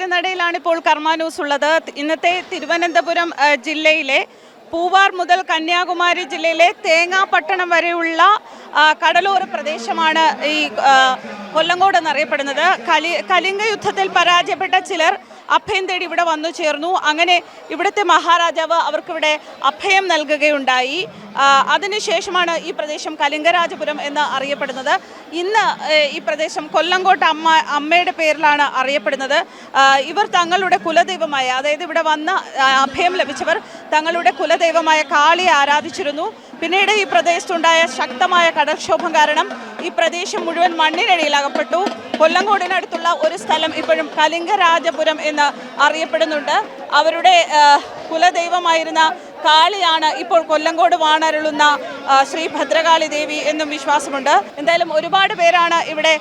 തിരുനടയിലാണ് ഇപ്പോൾ കർമാനൂസ് ഉള്ളത്. ഇന്നത്തെ തിരുവനന്തപുരം ജില്ലയിലെ പൂവാർ മുതൽ കന്യാകുമാരി ജില്ലയിലെ തേങ്ങാപട്ടണം വരെയുള്ള കടലോര പ്രദേശമാണ് ഈ കൊല്ലങ്കോട് എന്നറിയപ്പെടുന്നത്. കലി കലിംഗ യുദ്ധത്തിൽ പരാജയപ്പെട്ട ചിലർ അഭയം തേടി ഇവിടെ വന്നു ചേർന്നു. അങ്ങനെ ഇവിടുത്തെ മഹാരാജാവ് അവർക്കിവിടെ അഭയം നൽകുകയുണ്ടായി. അതിനുശേഷമാണ് ഈ പ്രദേശം കലിംഗരാജപുരം എന്ന് അറിയപ്പെടുന്നത്. ഇന്ന് ഈ പ്രദേശം കൊല്ലങ്കോട്ട് അമ്മ അമ്മയുടെ പേരിലാണ് അറിയപ്പെടുന്നത്. ഇവർ തങ്ങളുടെ കുലദൈവമായ അതായത് ഇവിടെ വന്ന അഭയം ലഭിച്ചവർ തങ്ങളുടെ കുലദൈവമായ കാളിയെ ആരാധിച്ചിരുന്നു. പിന്നീട് ഈ പ്രദേശത്തുണ്ടായ ശക്തമായ കടൽക്ഷോഭം കാരണം ഈ പ്രദേശം മുഴുവൻ മണ്ണിനടിയിൽ അകപ്പെട്ടു കൊല്ലങ്കോടിനടുത്തുള്ള ഒരു സ്ഥലം ഇപ്പോഴും കലിംഗരാജപുരം എന്ന് അറിയപ്പെടുന്നുണ്ട്. അവരുടെ കുലദൈവമായിരുന്ന കാളിയാണ് ഇപ്പോൾ കൊല്ലങ്കോട് വാണരുളുന്ന ശ്രീ ഭദ്രകാളി ദേവി എന്നും വിശ്വാസമുണ്ട്. എന്തായാലും ഒരുപാട് പേരാണ് ഇവിടെ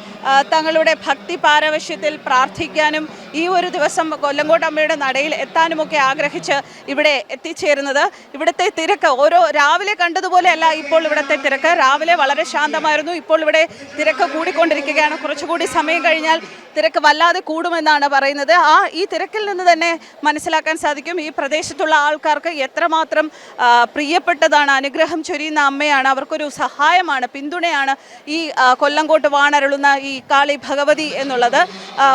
തങ്ങളുടെ ഭക്തി പാരവശ്യത്തിൽ പ്രാർത്ഥിക്കാനും ഈ ഒരു ദിവസം കൊല്ലങ്കോട്ടമ്മയുടെ നടയിൽ എത്താനുമൊക്കെ ആഗ്രഹിച്ച് ഇവിടെ എത്തിച്ചേരുന്നത്. ഇവിടുത്തെ തിരക്ക് ഓരോ രാവിലെ കണ്ടതുപോലെയല്ല ഇപ്പോൾ ഇവിടുത്തെ തിരക്ക്. രാവിലെ വളരെ ശാന്തമായിരുന്നു. ഇപ്പോൾ ഇവിടെ തിരക്ക് കൂടിക്കൊണ്ടിരിക്കുകയാണ്. കുറച്ചുകൂടി സമയം കഴിഞ്ഞാൽ തിരക്ക് വല്ലാതെ കൂടുമെന്നാണ് പറയുന്നത്. ആ ഈ തിരക്കിൽ നിന്ന് തന്നെ മനസ്സിലാക്കാൻ സാധിക്കും ഈ പ്രദേശത്തുള്ള ആൾക്കാർക്ക് എത്രമാത്രം പ്രിയപ്പെട്ടതാണ്. അനുഗ്രഹം ചൊരിയുന്ന അമ്മയാണ്. അവർക്കൊരു സഹായമാണ് പിന്തുണയാണ് ഈ കൊല്ലങ്കോട്ട് വാണരുളുന്ന ഈ കാളി ഭഗവതി എന്നുള്ളത്.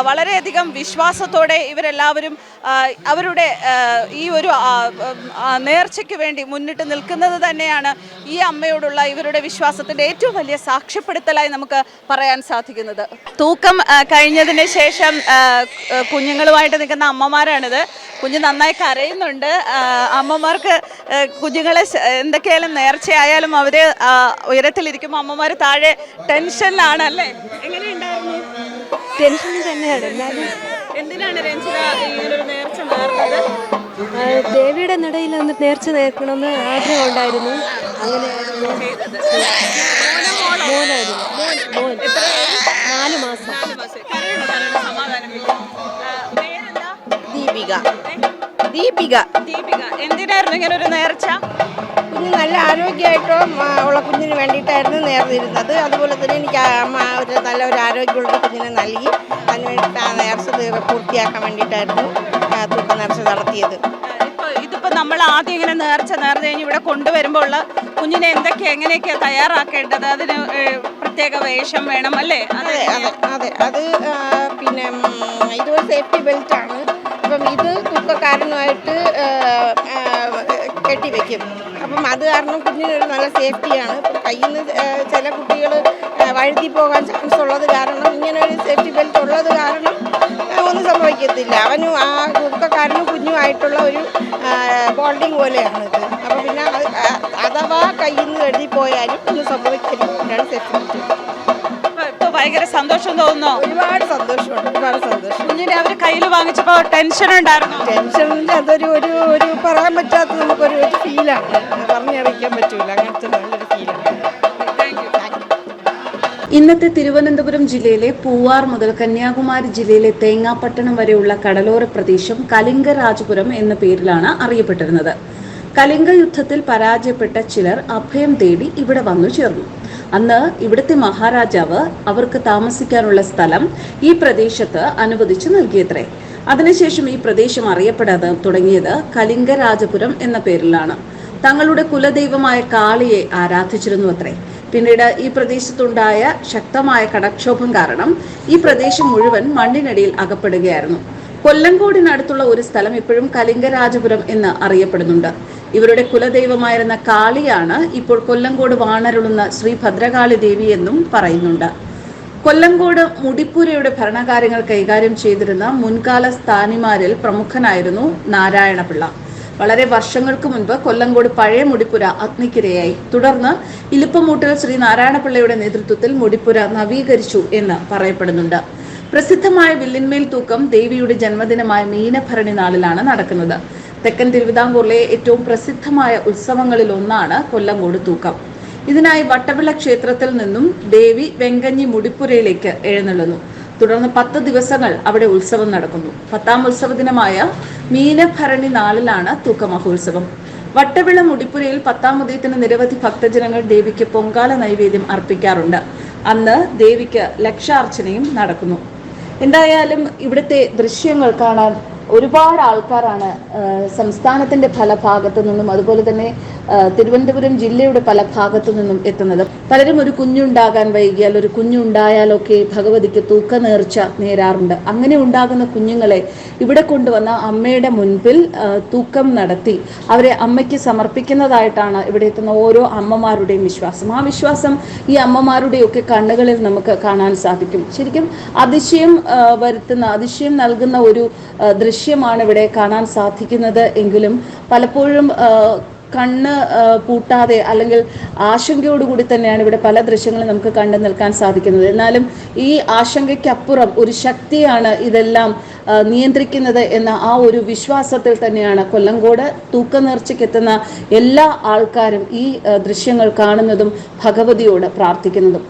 വളരെയധികം വിശ്വാസത്തോടെ ഇവരെല്ലാവരും അവരുടെ ഈ ഒരു നേർച്ചയ്ക്ക് വേണ്ടി മുന്നിട്ട് നിൽക്കുന്നത് തന്നെയാണ് ഈ അമ്മയോടുള്ള ഇവരുടെ വിശ്വാസത്തിന്റെ ഏറ്റവും വലിയ സാക്ഷ്യപ്പെടുത്തലായി നമുക്ക് പറയാൻ സാധിക്കുന്നത്. തൂക്കം കഴിഞ്ഞതിന് ശേഷം കുഞ്ഞുങ്ങളുമായിട്ട് നിൽക്കുന്ന അമ്മമാരാണിത്. കുഞ്ഞ് നന്നായി കരയുന്നുണ്ട്. അമ്മമാർക്ക് കുഞ്ഞുങ്ങളെ എന്തൊക്കെയായാലും നേർച്ചയായാലും അവർ ആ, ഉയരത്തിലിരിക്കുമ്പോൾ അമ്മമാർ താഴെ ടെൻഷനിലാണ് അല്ലേ എങ്ങനെയുണ്ടായിരുന്നു? ടെൻഷൻ തന്നെയാണ്. എന്നാലും എന്തിനാണ് രഞ്ജിത ഇങ്ങനൊരു നേർച്ച നേർന്നത് ദേവിയുടെ നടയിൽ ഒന്ന് നേർച്ച നേർക്കണമെന്ന് ആഗ്രഹം ഉണ്ടായിരുന്നു. അങ്ങനെ നാല് മാസം. ദീപിക. ദീപിക. ദീപിക. എന്തിനായിരുന്നു ഇങ്ങനെ ഒരു നേർച്ച? കുഞ്ഞ് നല്ല ആരോഗ്യമായിട്ടോ ഉള്ള കുഞ്ഞിന് വേണ്ടിയിട്ടായിരുന്നു നേർന്നിരുന്നത്. അതുപോലെ തന്നെ എനിക്ക് അമ്മ ഒരു നല്ല ഒരു ആരോഗ്യമുള്ള കുഞ്ഞിനെ നൽകി. അതിന് വേണ്ടിയിട്ട് ആ നേർച്ച പൂർത്തിയാക്കാൻ വേണ്ടിയിട്ടായിരുന്നു തൂക്ക നേർച്ച നടത്തിയത്. ഇപ്പോൾ ഇതിപ്പോൾ നമ്മൾ ആദ്യം ഇങ്ങനെ നേർച്ച നേർന്നു കഴിഞ്ഞ് ഇവിടെ കൊണ്ടുവരുമ്പോൾ ഉള്ള കുഞ്ഞിനെ എന്തൊക്കെ എങ്ങനെയൊക്കെയാണ് തയ്യാറാക്കേണ്ടത്? അതിന് പ്രത്യേക വേഷം വേണം അല്ലേ? അതെ അതെ അതെ അത്. പിന്നെ ഇതൊരു സേഫ്റ്റി ബെൽറ്റാണ് അപ്പം ഇത് തൂക്കക്കാരനുമായിട്ട് ആ, വെക്കും. അപ്പം അത് കാരണം കുഞ്ഞിനൊരു നല്ല സേഫ്റ്റിയാണ്. കയ്യിൽ നിന്ന് ചില കുട്ടികൾ വഴുതി പോകാൻ ചാൻസ് ഉള്ളത് കാരണം ഇങ്ങനെ ഒരു സേഫ്റ്റി ബെൽറ്റ് ഉള്ളത് കാരണം ഒന്നും സംഭവിക്കത്തില്ല. അവനും ആ കുക്കക്കാരനും കുഞ്ഞുമായിട്ടുള്ള ഒരു ബോണ്ടിങ് പോലെയാണ് ഇത് അപ്പം പിന്നെ അഥവാ കയ്യിൽ നിന്ന് എഴുതി പോയാലും ഒന്നും സംഭവിക്കില്ല സേഫ്റ്റി ബെൽറ്റ് ഭയങ്കര സന്തോഷം തോന്നുന്നു? ഒരുപാട് സന്തോഷം. വാങ്ങിച്ചപ്പോ ടെൻഷൻ ഉണ്ടായിരുന്നു. ടെൻഷൻ അതൊരു ഒരു ഒരു പറയാൻ പറ്റാത്ത നമുക്കൊരു ഒരു ഫീലാണ് പറഞ്ഞറിയിക്കാൻ പറ്റൂല. അങ്ങനത്തെ നല്ലൊരു ഫീലാണ് ഇന്നത്തെ തിരുവനന്തപുരം ജില്ലയിലെ പൂവാർ മുതൽ കന്യാകുമാരി ജില്ലയിലെ തേങ്ങാപ്പട്ടണം വരെയുള്ള കടലോര പ്രദേശം കലിംഗരാജപുരം എന്ന പേരിലാണ് അറിയപ്പെട്ടിരുന്നത്. കലിംഗ യുദ്ധത്തിൽ പരാജയപ്പെട്ട ചിലർ അഭയം തേടി ഇവിടെ വന്നു ചേർന്നു. അന്ന് ഇവിടുത്തെ മഹാരാജാവ് അവർക്ക് താമസിക്കാനുള്ള സ്ഥലം ഈ പ്രദേശത്ത് അനുവദിച്ചു നൽകിയത്രേ. അതിനുശേഷം ഈ പ്രദേശം അറിയപ്പെടാതെ തുടങ്ങിയത് കലിംഗരാജപുരം എന്ന പേരിലാണ്. തങ്ങളുടെ കുലദൈവമായ കാളിയെ ആരാധിച്ചിരുന്നു അത്രേ പിന്നീട് ഈ പ്രദേശത്തുണ്ടായ ശക്തമായ കടക്ഷോഭം കാരണം ഈ പ്രദേശം മുഴുവൻ മണ്ണിനടിയിൽ അകപ്പെടുകയായിരുന്നു. കൊല്ലങ്കോടിനടുത്തുള്ള ഒരു സ്ഥലം ഇപ്പോഴും കലിംഗരാജപുരം എന്ന് അറിയപ്പെടുന്നുണ്ട്. ഇവരുടെ കുലദൈവമായിരുന്ന കാളിയാണ് ഇപ്പോൾ കൊല്ലങ്കോട് വാണരുളുന്ന ശ്രീ ഭദ്രകാളി ദേവി എന്നും പറയുന്നുണ്ട്. കൊല്ലങ്കോട് മുടിപ്പുരയുടെ ഭരണകാര്യങ്ങൾ കൈകാര്യം ചെയ്തിരുന്ന മുൻകാല സ്ഥാനിമാരിൽ പ്രമുഖനായിരുന്നു നാരായണപിള്ള. വളരെ വർഷങ്ങൾക്ക് മുൻപ് കൊല്ലങ്കോട് പഴയ മുടിപ്പുര അഗ്നിക്കിരയായി. തുടർന്ന് ഇലിപ്പമൂട്ടിൽ ശ്രീ നാരായണപിള്ളയുടെ നേതൃത്വത്തിൽ മുടിപ്പുര നവീകരിച്ചു എന്ന് പറയപ്പെടുന്നുണ്ട്. പ്രസിദ്ധമായ വില്ലിന്മേൽ തൂക്കം ദേവിയുടെ ജന്മദിനമായ മീനഭരണി നാളിലാണ് നടക്കുന്നത്. തെക്കൻ തിരുവിതാംകൂറിലെ ഏറ്റവും പ്രസിദ്ധമായ ഉത്സവങ്ങളിൽ ഒന്നാണ് കൊല്ലങ്കോട് തൂക്കം. ഇതിനായി വട്ടവിള ക്ഷേത്രത്തിൽ നിന്നും ദേവി വെങ്കഞ്ഞി മുടിപ്പുരയിലേക്ക് എഴുന്നള്ളുന്നു. തുടർന്ന് പത്ത് ദിവസങ്ങൾ അവിടെ ഉത്സവം നടക്കുന്നു. പത്താം ഉത്സവ ദിനമായ മീനഭരണി നാളിലാണ് തൂക്ക മഹോത്സവം വട്ടവിള മുടിപ്പുരയിൽ പത്താം ഉദയത്തിന് നിരവധി ഭക്തജനങ്ങൾ ദേവിക്ക് പൊങ്കാല നൈവേദ്യം അർപ്പിക്കാറുണ്ട്. അന്ന് ദേവിക്ക് ലക്ഷാർച്ചനയും നടക്കുന്നു. എന്തായാലും ഇവിടുത്തെ ദൃശ്യങ്ങൾ കാണാൻ ഒരുപാട് ആൾക്കാരാണ് സംസ്ഥാനത്തിന്റെ പല ഭാഗത്തു നിന്നും അതുപോലെ തന്നെ തിരുവനന്തപുരം ജില്ലയുടെ പല ഭാഗത്തു നിന്നും എത്തുന്നത്. പലരും ഒരു കുഞ്ഞുണ്ടാകാൻ വൈകിയാൽ ഒരു കുഞ്ഞുണ്ടായാലൊക്കെ ഭഗവതിക്ക് തൂക്ക നേർച്ച നേരാറുണ്ട്. അങ്ങനെ ഉണ്ടാകുന്ന കുഞ്ഞുങ്ങളെ ഇവിടെ കൊണ്ടുവന്ന അമ്മയുടെ മുൻപിൽ തൂക്കം നടത്തി അവരെ അമ്മയ്ക്ക് സമർപ്പിക്കുന്നതായിട്ടാണ് ഇവിടെ എത്തുന്ന ഓരോ അമ്മമാരുടെയും വിശ്വാസം. ആ വിശ്വാസം ഈ അമ്മമാരുടെയൊക്കെ കണ്ണുകളിൽ നമുക്ക് കാണാൻ സാധിക്കും. ശരിക്കും അതിശയം വരുത്തുന്ന അതിശയം നൽകുന്ന ഒരു ആ, ദൃശ്യമാണ് ഇവിടെ കാണാൻ സാധിക്കുന്നത്. എങ്കിലും പലപ്പോഴും കണ്ണ് പൂട്ടാതെ അല്ലെങ്കിൽ ആശങ്കയോടുകൂടി തന്നെയാണ് ഇവിടെ പല ദൃശ്യങ്ങളും നമുക്ക് കണ്ടു നിൽക്കാൻ സാധിക്കുന്നത്. എന്നാലും ഈ ആശങ്കയ്ക്കപ്പുറം ഒരു ശക്തിയാണ് ഇതെല്ലാം നിയന്ത്രിക്കുന്നത് എന്ന ആ ഒരു വിശ്വാസത്തിൽ തന്നെയാണ് കൊല്ലങ്കോട് തൂക്കനേർച്ചയ്ക്കെത്തുന്ന എല്ലാ ആൾക്കാരും ഈ ദൃശ്യങ്ങൾ കാണുന്നതും ഭഗവതിയോട് പ്രാർത്ഥിക്കുന്നതും.